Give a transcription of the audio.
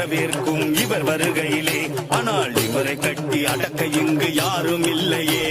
வரவேற்கும் இவர் வருகையிலே. ஆனால் இவரை கட்டி அடக்க இங்கு யாரும் இல்லையே.